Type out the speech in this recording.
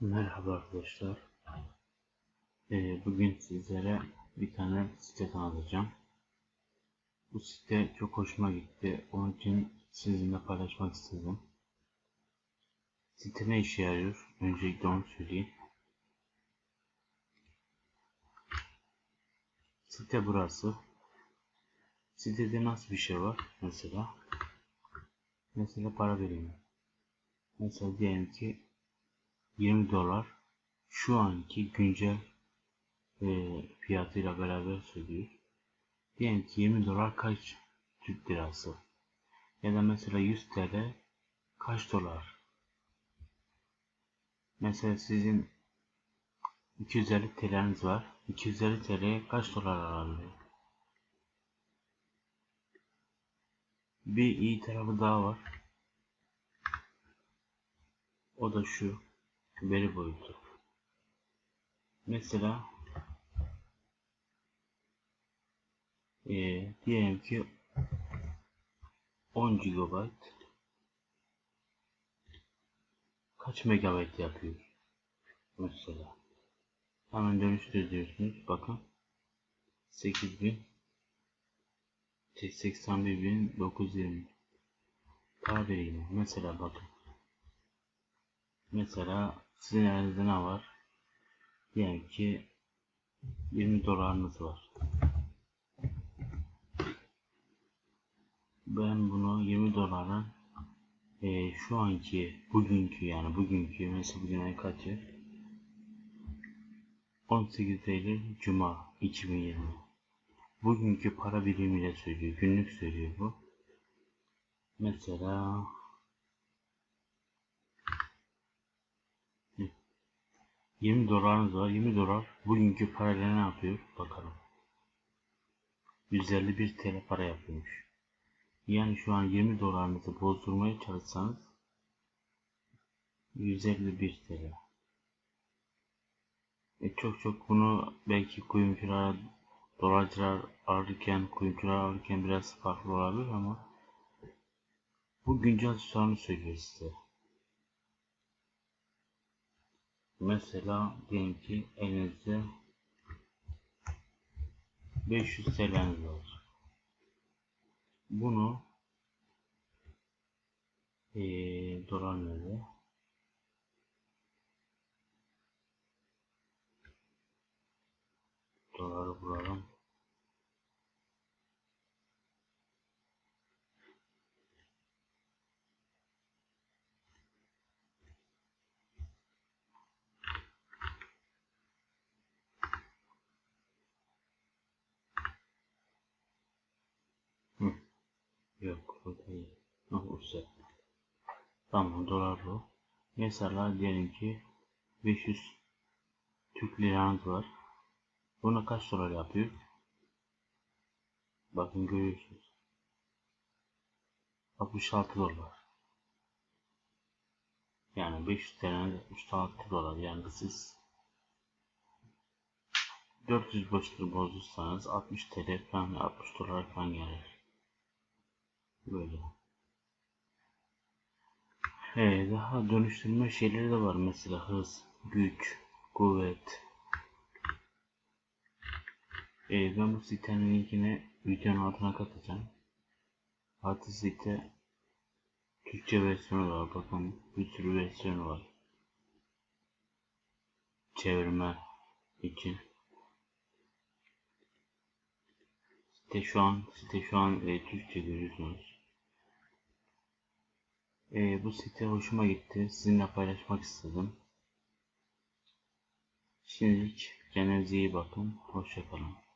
Merhaba arkadaşlar. Ee, bugün sizlere bir tane site tanıtacağım. Bu site çok hoşuma gitti. Onun için sizinle paylaşmak istedim. Site ne işe yarıyor? Öncelikle onu söyleyeyim. Site burası. Sitede nasıl bir şey var? Mesela mesela para verimi. Mesela diyelim ki 20 dolar şu anki güncel e, fiyatıyla beraber söylüyor. Diyelim ki 20 dolar kaç Türk lirası? Ya da mesela 100 TL kaç dolar? Mesela sizin 250 TL'niz var. 250 TL'ye kaç dolar alıyor? Bir iyi tarafı daha var. O da şu veri boyutu. Mesela e, diyelim ki 10 GB kaç megabayt yapıyor? Mesela hemen dönüştür diyorsunuz. Bakın 8000 81.920 para vereyim. Mesela bakın mesela sizin elinizde ne var? Diyelim ki 20 dolarınız var. Ben bunu 20 doların e, şu anki bugünkü yani bugünkü mesela bugün ay kaçı? 18 Eylül Cuma 2020 bugünkü para birimiyle söylüyor günlük söylüyor bu mesela 20 dolarınız var. 20 dolar bugünkü parayla ne yapıyor? Bakalım. 151 TL para yapıyormuş. Yani şu an 20 dolarınızı bozdurmaya çalışsanız 151 TL. E çok çok bunu belki kuyumcular, dolarcılar alırken, kuyumcular alırken biraz farklı olabilir ama bu güncel tutarını söylüyor size. Mesela diyelim ki elinizde 500 TL'niz var. Bunu ee, dolar nerede? Yok bu değil. Ah usta. Tamam dolar bu. Mesela diyelim ki 500 Türk liranız var. Buna kaç dolar yapıyor? Bakın görüyorsunuz. 66 dolar. Yani 500 TL 66 dolar. Yani siz 400 boşları bozdursanız 60 TL falan 60 dolar falan gelir. Böyle. Ee, daha dönüştürme şeyleri de var mesela hız, güç, kuvvet. Ee, ben bu sitenin linkini videonun altına katacağım. Artı site Türkçe versiyonu var bakın bir sürü versiyonu var. Çevirme için. Site şu an site şu an e, Türkçe görüyorsunuz. E, bu site hoşuma gitti. Sizinle paylaşmak istedim. Şimdilik kendinize iyi bakın. Hoşçakalın.